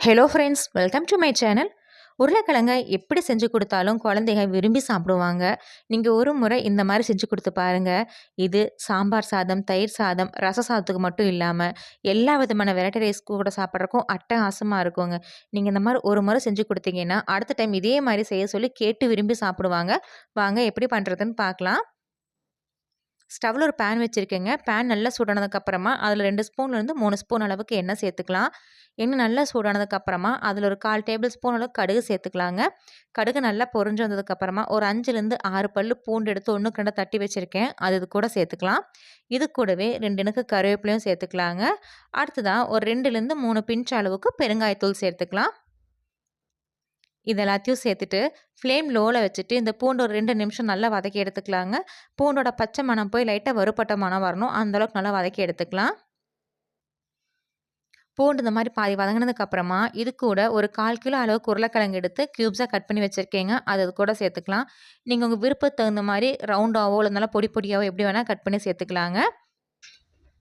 Hello friends welcome to my channel உருளைக்கிழங்க எப்படி செஞ்சு கொடுத்தாலும் குழந்தைங்க விரும்பி சாப்பிடுவாங்க. நீங்கள் ஒரு முறை இந்த மாதிரி செஞ்சு கொடுத்து பாருங்கள் இது சாம்பார் சாதம் தயிர் சாதம் ரச சாதத்துக்கு மட்டும் இல்லாமல் எல்லா விதமான வெரைட்டி ரைஸ் கூட சாப்பிட்றக்கும் அட்டகாசமாக இருக்குங்க. நீங்கள் இந்த மாதிரி ஒரு முறை செஞ்சு கொடுத்தீங்கன்னா அடுத்த டைம் இதே மாதிரி செய்ய சொல்லி கேட்டு விரும்பி சாப்பிடுவாங்க. வாங்க எப்படி பண்ணுறதுன்னு பார்க்கலாம். ஸ்டவ்வில் ஒரு பேன் வச்சுருக்கேங்க. பேன் நல்லா சூடானதுக்கப்புறமா அதில் ரெண்டு ஸ்பூன்லேருந்து மூணு ஸ்பூன் அளவுக்கு எண்ணெய் சேர்த்துக்கலாம். எண்ணெய் நல்லா சூடானதுக்கப்புறமா அதில் ஒரு கால் டேபிள் ஸ்பூன் அளவுக்கு கடுகு சேர்த்துக்கலாங்க. கடுகு நல்லா பொறிஞ்சு வந்ததுக்கப்புறமா ஒரு அஞ்சுலேருந்து ஆறு பல் பூண்டு எடுத்து ஒன்றுக்கு ரெண்டு தட்டி வச்சுருக்கேன். அது இது கூட சேர்த்துக்கலாம். இது கூடவே ரெண்டு எனக்கு கருவேப்பிலையும் சேர்த்துக்கலாங்க. அடுத்ததாக ஒரு ரெண்டுலேருந்து மூணு பிஞ்ச் அளவுக்கு பெருங்காயத்தூள் சேர்த்துக்கலாம். இது எல்லாத்தையும் சேர்த்துட்டு ஃப்ளேம் லோவில் வச்சுட்டு இந்த பூண்டு ஒரு ரெண்டு நிமிஷம் நல்லா வதக்கி எடுத்துக்கலாங்க. பூண்டோட பச்சை மனம் போய் லைட்டாக வறுப்பட்ட மனம் வரணும். அந்தளவுக்கு நல்லா வதக்கி எடுத்துக்கலாம். பூண்டு இந்த மாதிரி பாதி வதங்கினதுக்கப்புறமா இது கூட ஒரு கால் கிலோ அளவுக்கு உருளைக்கிழங்கு எடுத்து க்யூப்ஸாக கட் பண்ணி வச்சுருக்கீங்க. அது கூட சேர்த்துக்கலாம். நீங்கள் உங்கள் விருப்பத்துக்கு தகுந்த மாதிரி ரவுண்டாவோ இல்லை நல்லா பொடி பொடியாவோ எப்படி வேணால் கட் பண்ணி சேர்த்துக்கலாங்க.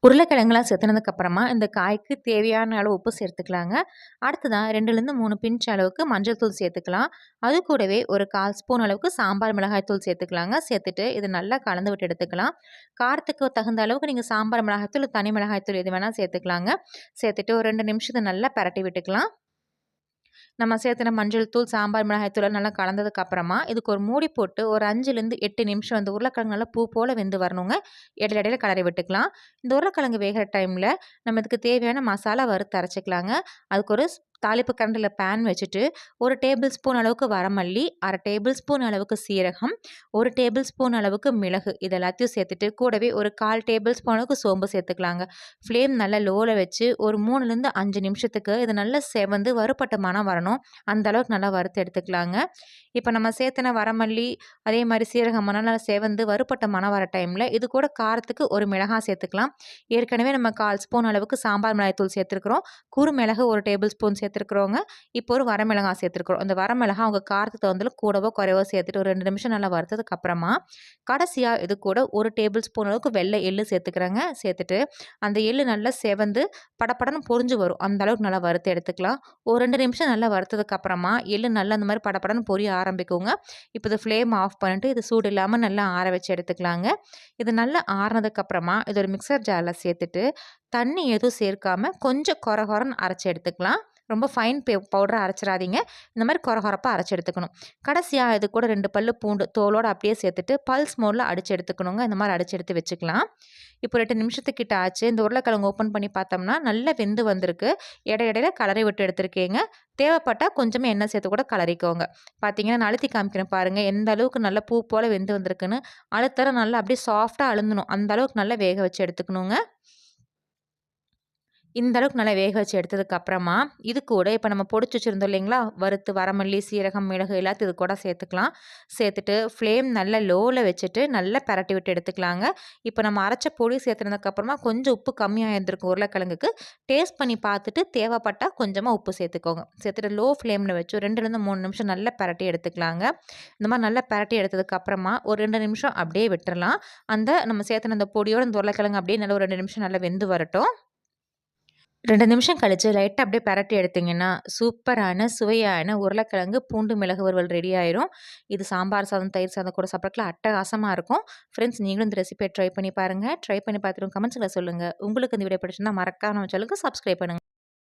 உருளைக்கிழங்குலாம் செத்துனதுக்கப்புறமா இந்த காய்க்கு தேவையான அளவு உப்பு சேர்த்துக்கலாங்க. அடுத்ததான் ரெண்டுலேருந்து மூணு பிஞ்ச் அளவுக்கு மஞ்சள் தூள் சேர்த்துக்கலாம். அது கூடவே ஒரு கால் ஸ்பூன் அளவுக்கு சாம்பார் மிளகாய் தூள் சேர்த்துக்கலாங்க. சேர்த்துட்டு இது நல்லா கலந்து விட்டு எடுத்துக்கலாம். காரத்துக்கு தகுந்த அளவுக்கு நீங்கள் சாம்பார் மிளகாய்த்தூள் தனி மிளகாய்த்தூள் எது வேணால் சேர்த்துக்கலாங்க. சேர்த்துட்டு ஒரு ரெண்டு நிமிஷத்தை நல்லா பரட்டி விட்டுக்கலாம். நம்ம சேர்த்துன மஞ்சள் தூள் சாம்பார் மிளகாய் தூள் நல்லா கலந்ததுக்கு அப்புறமா இதுக்கு ஒரு மூடி போட்டு ஒரு அஞ்சுலேருந்து எட்டு நிமிஷம் அந்த உருளைக்கிழங்கு நல்லா பூ போல் வெந்து வரணுங்க. இடையில இடையில கலரை விட்டுக்கலாம். இந்த உருளைக்கிழங்கு வேகிற டைமில் நம்ம இதுக்கு தேவையான மசாலா வறுத்து அரைச்சிக்கலாங்க. அதுக்கு ஒரு தாளிப்பு கரண்டில் பேன் வச்சுட்டு ஒரு டேபிள் ஸ்பூன் அளவுக்கு வரமல்லி அரை டேபிள் ஸ்பூன் அளவுக்கு சீரகம் ஒரு டேபிள் ஸ்பூன் அளவுக்கு மிளகு இது எல்லாத்தையும் சேர்த்துட்டு கூடவே ஒரு கால் டேபிள் ஸ்பூன் அளவுக்கு சோம்பு சேர்த்துக்கலாங்க. ஃப்ளேம் நல்லா லோவில் வச்சு ஒரு மூணுலேருந்து அஞ்சு நிமிஷத்துக்கு இது நல்லா செவந்து வறுப்பட்ட மனம் வரணும். அந்த அளவுக்கு நல்லா வறுத்து எடுத்துக்கலாங்க. இப்போ நம்ம சேர்த்தின வரமல்லி அதே மாதிரி சீரகம் நல்லா செவந்து வறுப்பட்ட மனம் வர டைமில் இது கூட காரத்துக்கு ஒரு மிளகாய் சேர்த்துக்கலாம். ஏற்கனவே நம்ம கால் ஸ்பூன் அளவுக்கு சாம்பார் மிளகாய் தூள் சேர்த்துருக்குறோம். குறு மிளகு ஒரு டேபிள் ஸ்பூன் சேர்த்துருக்குறவங்க. இப்போ ஒரு வரமிளகா சேர்த்துருக்குறோம். அந்த வரமிளகா அவங்க காரத்துக்கு தகுந்த கூடவோ குறைவோ சேர்த்துட்டு ஒரு ரெண்டு நிமிஷம் நல்லா வறுத்ததுக்கு அப்புறமா கடைசியாக இது கூட ஒரு டேபிள் ஸ்பூன் அளவுக்கு வெள்ளை எள்ளு சேர்த்துக்கிறாங்க. சேர்த்துட்டு அந்த எள்ளு நல்லா செவந்து படப்படன்னு பொறிஞ்சு வரும். அந்த அளவுக்கு நல்லா வறுத்து எடுத்துக்கலாம். ஒரு ரெண்டு நிமிஷம் நல்லா வறுத்ததுக்கு அப்புறமா எள்ளு நல்லா அந்த மாதிரி படப்படன்னு பொரிய ஆரம்பிக்குங்க. இப்போ இது ஃப்ளேம் ஆஃப் பண்ணிட்டு இது சூடு இல்லாமல் நல்லா ஆற வச்சு எடுத்துக்கலாங்க. இது நல்லா ஆறினதுக்கப்புறமா இது ஒரு மிக்சர் ஜாரில் சேர்த்துட்டு தண்ணி எதுவும் சேர்க்காமல் கொஞ்சம் குறகுறன்னு அரைச்சி எடுத்துக்கலாம். ரொம்ப ஃபைன் பே பவுடரை அரைச்சிடாதீங்க. இந்த மாதிரி குறை குறப்பாக அரைச்சி எடுத்துக்கணும். கடைசியாக இது கூட ரெண்டு பல் பூண்டு தோலோடு அப்படியே சேர்த்துட்டு பல்ஸ் மோடில் அடித்து எடுத்துக்கணுங்க. இந்த மாதிரி அடித்து எடுத்து வச்சுக்கலாம். இப்போ ரெண்டு நிமிஷத்துக்கிட்ட ஆச்சு. இந்த உருளைக்கிழங்கு ஓப்பன் பண்ணி பார்த்தோம்னா நல்லா வெந்து வந்திருக்கு. இடையிடையில கலரை விட்டு எடுத்துருக்கீங்க. தேவைப்பட்டால் கொஞ்சமாக எண்ணெய் சேர்த்து கூட கலரிக்கோங்க. பார்த்தீங்கன்னா நான் அழுத்தி காமிக்கிறேன் பாருங்கள் எந்த அளவுக்கு நல்லா பூ போல் வெந்து வந்திருக்குன்னு. அழுத்தர நல்லா அப்படியே சாஃப்டாக அழுந்தணும். அந்த அளவுக்கு நல்லா வேக வச்சு எடுத்துக்கணுங்க. இந்த அளவுக்கு நல்லா வேக வச்சு எடுத்ததுக்கு அப்புறமா இது கூட இப்போ நம்ம பொடிச்சு வச்சுருந்தோம் இல்லைங்களா? வறுத்து வரமல்லி சீரகம் மிளகு எல்லாத்தையும் இது கூட சேர்த்துக்கலாம். சேர்த்துட்டு ஃப்ளேம் நல்லா லோவில் வச்சுட்டு நல்லா பரட்டி விட்டு எடுத்துக்கலாங்க. இப்போ நம்ம அரைச்ச பொடி சேர்த்துனதுக்கப்புறமா கொஞ்சம் உப்பு கம்மியாக இருந்திருக்கும் உருளைக்கிழங்குக்கு. டேஸ்ட் பண்ணி பார்த்துட்டு தேவைப்பட்டால் கொஞ்சமாக உப்பு சேர்த்துக்கோங்க. சேர்த்துட்டு லோ ஃப்ளேமில் வச்சு ரெண்டுலேருந்து மூணு நிமிஷம் நல்லா பரட்டி எடுத்துக்கலாங்க. இந்த மாதிரி நல்லா பரட்டி எடுத்ததுக்கப்புறமா ஒரு ரெண்டு நிமிஷம் அப்படியே விட்டுறலாம். அந்த நம்ம சேர்த்துன அந்த பொடியோட இந்த உருளைக்கிழங்கு அப்படியே நல்லா ஒரு ரெண்டு நிமிஷம் நல்லா வெந்து வரட்டும். ரெண்டு நிமிஷம் கழித்து லைட்டாக அப்படியே பரட்டி எடுத்திங்கன்னா சூப்பரான சுவையான உருளைக்கிழங்கு பூண்டு மிளகு வறுவல் ரெடி ஆயிரும். இது சாம்பார் சாதம் தயிர் சாதம் கூட சாப்பிட்றதுல அட்டகாசமாக இருக்கும். ஃப்ரெண்ட்ஸ் நீங்களும் இந்த ரெசிபியை ட்ரை பண்ணி பாருங்கள் ட்ரை பண்ணி பார்த்துட்டு கமெண்ட்ஸில் சொல்லுங்கள் உங்களுக்கு இந்த வீடியோ பிடிச்சிருந்தா மறக்காம சொல்லுங்கள் சப்ஸ்கிரைப் பண்ணுங்கள்